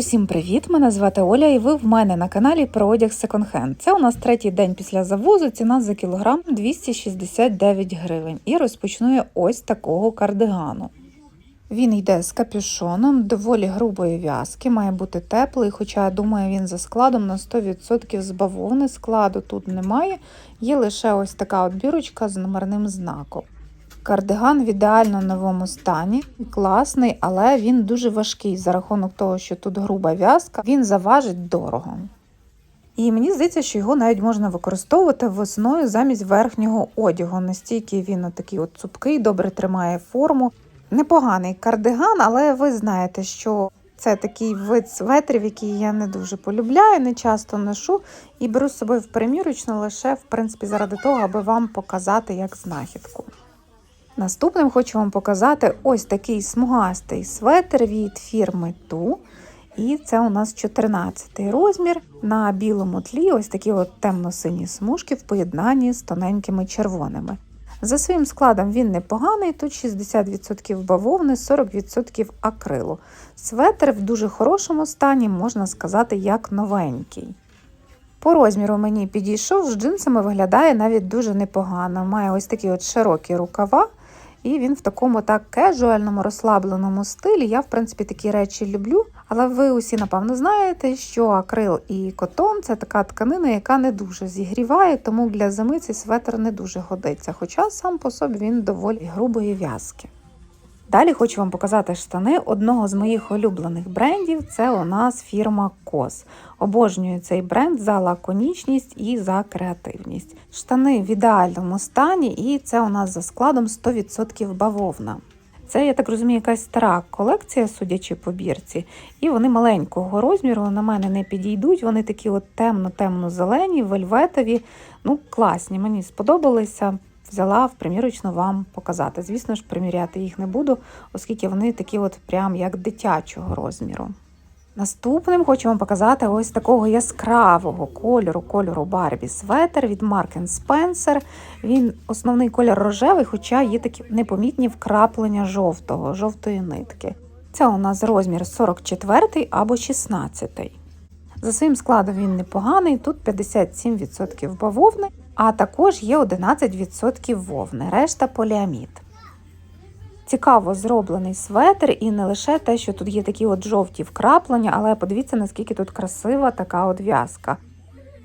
Усім привіт! Мене звати Оля, і ви в мене на каналі про одяг секонд-хенд. Це у нас третій день після завозу. Ціна за кілограм 269 гривень. І розпочну я ось такого кардигану. Він йде з капюшоном, доволі грубої в'язки, має бути теплий, хоча я думаю, він за складом на 100% з бавовни складу тут немає. Є лише ось така от бірочка з номерним знаком. Кардиган в ідеально новому стані, класний, але він дуже важкий за рахунок того, що тут груба в'язка, він заважить дорого. І мені здається, що його навіть можна використовувати весною замість верхнього одягу. Настільки він такий от цупкий, добре тримає форму. Непоганий кардиган, але ви знаєте, що це такий вид светрів, який я не дуже полюбляю, не часто ношу і беру з собою в примірочну лише в принципі заради того, аби вам показати як знахідку. Наступним хочу вам показати ось такий смугастий светр від фірми Ту. І це у нас 14 розмір на білому тлі, ось такі от темно-сині смужки в поєднанні з тоненькими червоними. За своїм складом він непоганий, тут 60% бавовни, 40% акрилу. Светр в дуже хорошому стані, можна сказати, як новенький. По розміру мені підійшов, з джинсами виглядає навіть дуже непогано. Має ось такі от широкі рукава, і він в такому так кежуальному, розслабленому стилі. Я, в принципі, такі речі люблю. Але ви усі, напевно, знаєте, що акрил і котон це така тканина, яка не дуже зігріває, тому для зими цей светр не дуже годиться. Хоча сам по собі він доволі грубої в'язки. Далі хочу вам показати штани одного з моїх улюблених брендів. Це у нас фірма COS. Обожнюю цей бренд за лаконічність і за креативність. Штани в ідеальному стані, і це у нас за складом 100% бавовна. Це, я так розумію, якась стара колекція, судячи по бірці, і вони маленького розміру на мене не підійдуть. Вони такі от темно-темно-зелені, вельветові. Ну, класні, мені сподобалися. Взяла в примірочну вам показати. Звісно ж, приміряти їх не буду, оскільки вони такі от прям як дитячого розміру. Наступним хочу вам показати ось такого яскравого кольору, кольору Барбі светер від Mark Spencer. Він основний колір рожевий, хоча є такі непомітні вкраплення жовтого, жовтої нитки. Це у нас розмір 44 або 16. За своїм складом він непоганий, тут 57% бавовни, а також є 11% вовни, решта поліамід. Цікаво зроблений светр, і не лише те, що тут є такі от жовті вкраплення, але подивіться, наскільки тут красива така от в'язка.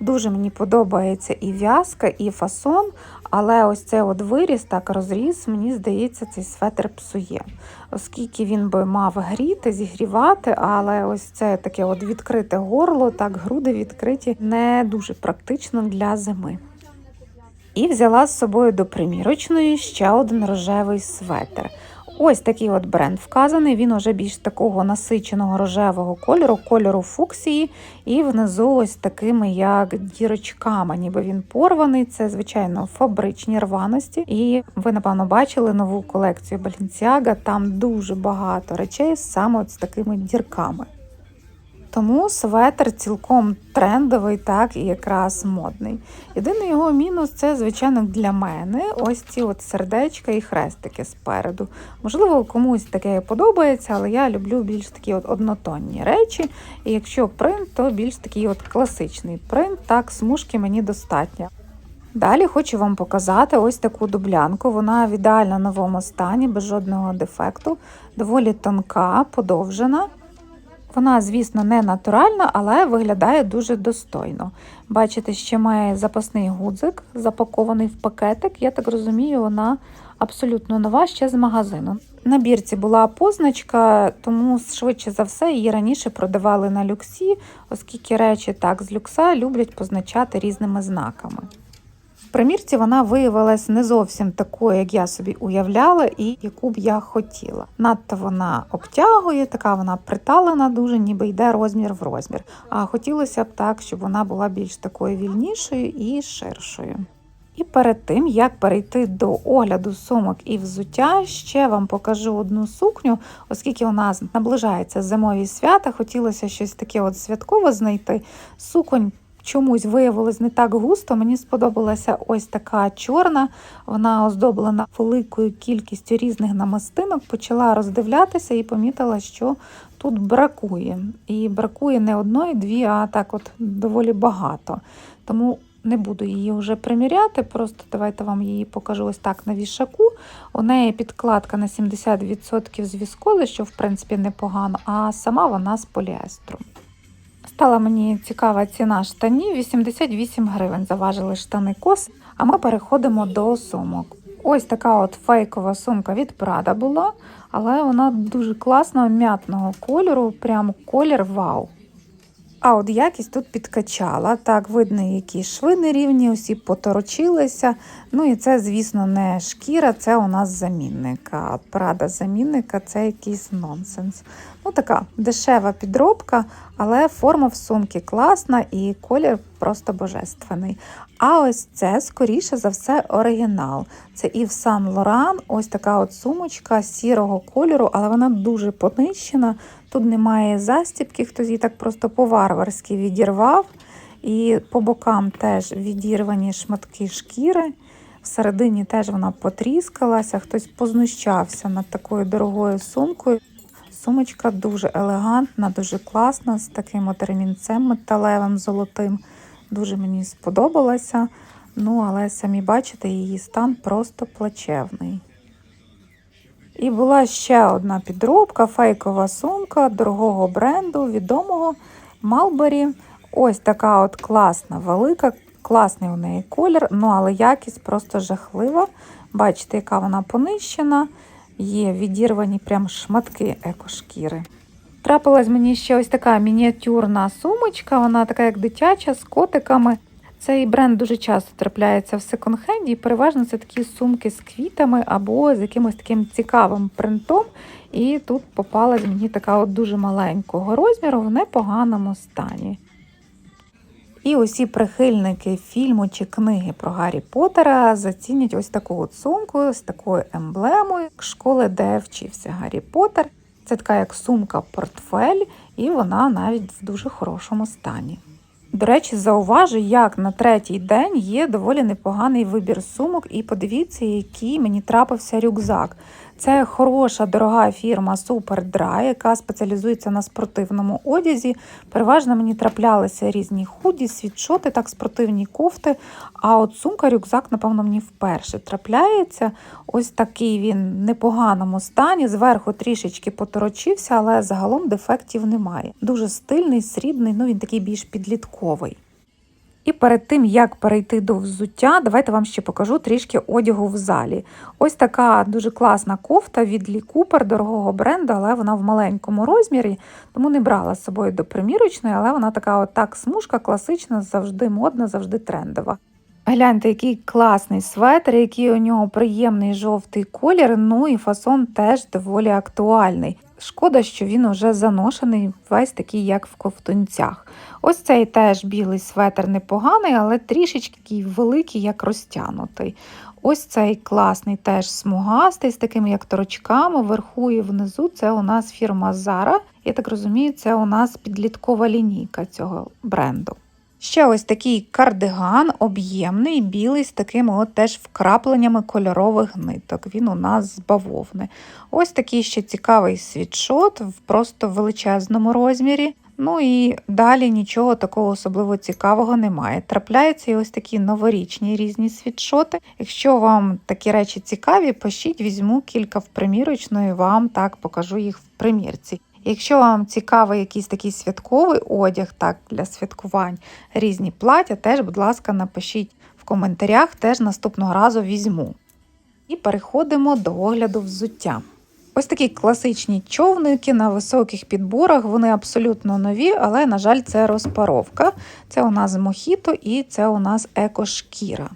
Дуже мені подобається і в'язка, і фасон, але ось цей от виріс, так розріз, мені здається, цей светр псує. Оскільки він би мав гріти, зігрівати, але ось це таке от відкрите горло, так груди відкриті, не дуже практично для зими. І взяла з собою до примірочної ще один рожевий светр. Ось такий от бренд вказаний, він уже більш такого насиченого рожевого кольору, кольору фуксії, і внизу ось такими, як дірочками, ніби він порваний. Це, звичайно, фабричні рваності. І ви, напевно, бачили нову колекцію Balenciaga, Там дуже багато речей саме от з такими дірками. Тому светр цілком трендовий, так і якраз модний. Єдиний його мінус це, звичайно, для мене ось ці от сердечка і хрестики спереду. Можливо, комусь таке подобається, але я люблю більш такі от однотонні речі. І якщо принт, то більш такий от класичний принт, так, смужки мені достатньо. Далі хочу вам показати ось таку дублянку. Вона в ідеально новому стані, без жодного дефекту, доволі тонка, подовжена. Вона, звісно, не натуральна, але виглядає дуже достойно. Бачите, ще має запасний гудзик, запакований в пакетик. Я так розумію, вона абсолютно нова ще з магазину. На бірці була позначка, тому швидше за все її раніше продавали на люксі, оскільки речі так з люкса люблять позначати різними знаками. В примірці вона виявилась не зовсім такою, як я собі уявляла, і яку б я хотіла. Надто вона обтягує, така вона приталена, дуже ніби йде розмір в розмір. А хотілося б так, щоб вона була більш такою вільнішою і ширшою. І перед тим, як перейти до огляду сумок і взуття, ще вам покажу одну сукню, оскільки у нас наближається зимові свята, хотілося щось таке от святкове знайти. Суконь чомусь виявилось не так густо. Мені сподобалася ось така чорна. Вона оздоблена великою кількістю різних намистинок. Почала роздивлятися і помітила, що тут бракує. І бракує не одної, дві, а так от доволі багато. Тому не буду її вже приміряти, просто давайте вам її покажу ось так на вішаку. У неї підкладка на 70% з віскози, що в принципі непогано, а сама вона з поліестру. Стала мені цікава ціна штанів 88 гривень. Заважили штани кос. А ми переходимо до сумок. Ось така от фейкова сумка від Prada була, але вона дуже класного м'ятного кольору, прям колір вау. А от якість тут підкачала. Так, видно, які шви нерівні, усі поторочилися. Ну і це, звісно, не шкіра, це у нас замінник. А Прада замінника це якийсь нонсенс. Ну, така дешева підробка, але форма в сумки класна і колір просто божественний. А ось це, скоріше за все, оригінал. Це Ів Сан Лоран, ось така от сумочка сірого кольору, але вона дуже понищена. Тут немає застібки, хтось її так просто по-варварськи відірвав. І по бокам теж відірвані шматки шкіри. Всередині теж вона потріскалася, хтось познущався над такою дорогою сумкою. Сумочка дуже елегантна, дуже класна, з таким от ремінцем металевим золотим. Дуже мені сподобалася. Ну, але самі бачите, її стан просто плачевний. І була ще одна підробка, фейкова сумка дорогого бренду, відомого Малбері. Ось така от класна, велика, класний у неї колір, ну але якість просто жахлива. Бачите, яка вона понищена, є відірвані прям шматки екошкіри. Трапилась мені ще ось така мініатюрна сумочка, вона така як дитяча з котиками. Цей бренд дуже часто трапляється в секонд-хенді, і переважно це такі сумки з квітами або з якимось таким цікавим принтом. І тут попалась мені така от дуже маленького розміру в непоганому стані. І усі прихильники фільму чи книги про Гаррі Поттера зацінять ось таку от сумку з такою емблемою школи, де вчився Гаррі Поттер. Це така як сумка-портфель, і вона навіть в дуже хорошому стані. До речі, зауважу, як на третій день є доволі непоганий вибір сумок, і подивіться, який мені трапився рюкзак. Це хороша, дорога фірма SuperDry, яка спеціалізується на спортивному одязі. Переважно мені траплялися різні худі, світшоти, так спортивні кофти. А от сумка-рюкзак, напевно, мені вперше трапляється. Ось такий він в непоганому стані. Зверху трішечки поторочився, але загалом дефектів немає. Дуже стильний, срібний, ну він такий більш підлітковий. І перед тим, як перейти до взуття, давайте вам ще покажу трішки одягу в залі. Ось така дуже класна кофта від Лі Купер, дорогого бренду, але вона в маленькому розмірі, тому не брала з собою до примірочної, але вона така от так смужка, класична, завжди модна, завжди трендова. Гляньте, який класний светр, який у нього приємний жовтий колір, ну і фасон теж доволі актуальний. Шкода, що він уже заношений, весь такий, як в ковтунцях. Ось цей теж білий светр непоганий, але трішечки великий, як розтянутий. Ось цей класний теж смугастий, з такими як торочками, вверху і внизу. Це у нас фірма Zara. Я так розумію, це у нас підліткова лінійка цього бренду. Ще ось такий кардиган об'ємний, білий, з такими от теж вкрапленнями кольорових ниток. Він у нас з бавовни. Ось такий ще цікавий світшот в просто величезному розмірі. Ну і далі нічого такого особливо цікавого немає. Трапляються і ось такі новорічні різні світшоти. Якщо вам такі речі цікаві, пишіть, візьму кілька в примірочну і вам так покажу їх в примірці. Якщо вам цікавий якийсь такий святковий одяг, так для святкувань, різні плаття, теж, будь ласка, напишіть в коментарях, теж наступного разу візьму. І переходимо до огляду взуття. Ось такі класичні човники на високих підборах, вони абсолютно нові, але, на жаль, це розпаровка. Це у нас мохіто і це у нас екошкіра.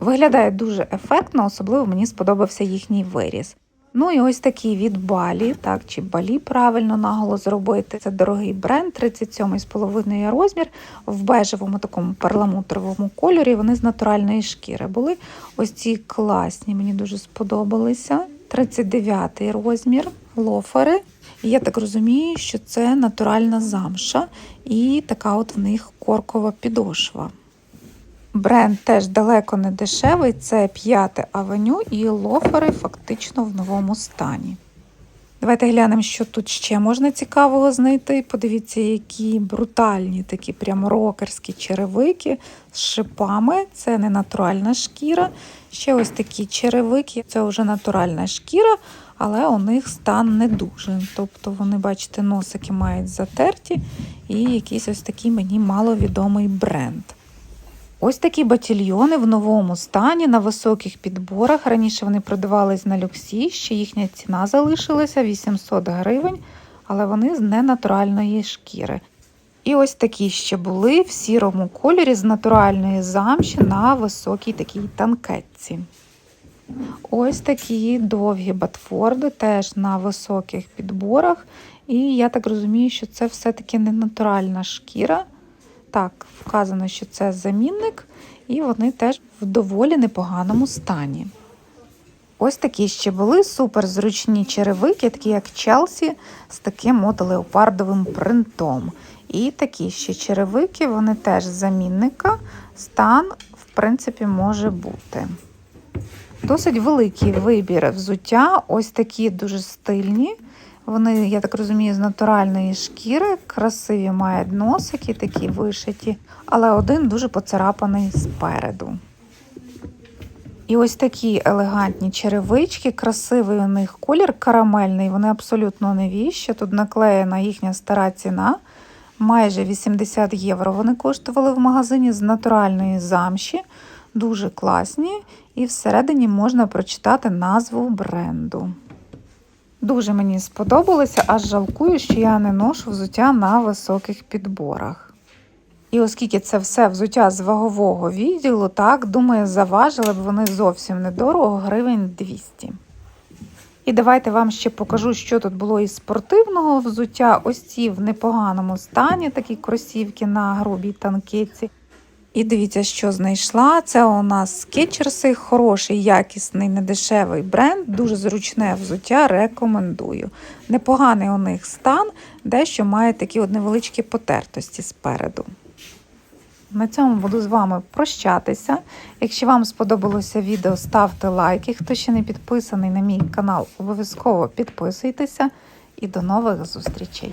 Виглядає дуже ефектно, особливо мені сподобався їхній виріз. Ну і ось такі від балі, так, чи балі правильно наголос зробити. Це дорогий бренд, 37,5 розмір в бежевому такому перламутровому кольорі. Вони з натуральної шкіри були. Ось ці класні, мені дуже сподобалися. 39 розмір, лофери. І я так розумію, що це натуральна замша і така от в них коркова підошва. Бренд теж далеко не дешевий, це 5 авеню і лофери фактично в новому стані. Давайте глянемо, що тут ще можна цікавого знайти. Подивіться, які брутальні такі прям рокерські черевики з шипами. Це не натуральна шкіра. Ще ось такі черевики. Це вже натуральна шкіра, але у них стан не дуже. Тобто вони, бачите, носики мають затерті і якийсь ось такий мені маловідомий бренд. Ось такі батільйони в новому стані на високих підборах. Раніше вони продавались на люксі, ще їхня ціна залишилася 800 гривень, але вони з ненатуральної шкіри. І ось такі ще були в сірому кольорі з натуральної замші на високій такій танкетці. Ось такі довгі батфорди теж на високих підборах. І я так розумію, що це все-таки не натуральна шкіра. Так, вказано, що це замінник, і вони теж в доволі непоганому стані. Ось такі ще були супер зручні черевики, такі як Челсі, з таким от леопардовим принтом. І такі ще черевики, вони теж замінника. Стан, в принципі, може бути. Досить великий вибір взуття, ось такі дуже стильні. Вони, я так розумію, з натуральної шкіри, красиві мають носики, такі вишиті, але один дуже поцарапаний спереду. І ось такі елегантні черевички, красивий у них колір карамельний, вони абсолютно нові. Тут наклеєна їхня стара ціна. Майже 80 євро вони коштували в магазині з натуральної замші. Дуже класні. І всередині можна прочитати назву бренду. Дуже мені сподобалося, аж жалкую, що я не ношу взуття на високих підборах. І оскільки це все взуття з вагового відділу, так, думаю, заважили б вони зовсім недорого, гривень 200. І давайте вам ще покажу, що тут було із спортивного взуття. Ось ці в непоганому стані, такі кросівки на грубій танкетці. І дивіться, що знайшла. Це у нас скетчерси, хороший, якісний, недешевий бренд, дуже зручне взуття, рекомендую. Непоганий у них стан, дещо має такі от невеличкі потертості спереду. На цьому буду з вами прощатися. Якщо вам сподобалося відео, ставте лайки. Хто ще не підписаний на мій канал, обов'язково підписуйтеся і до нових зустрічей!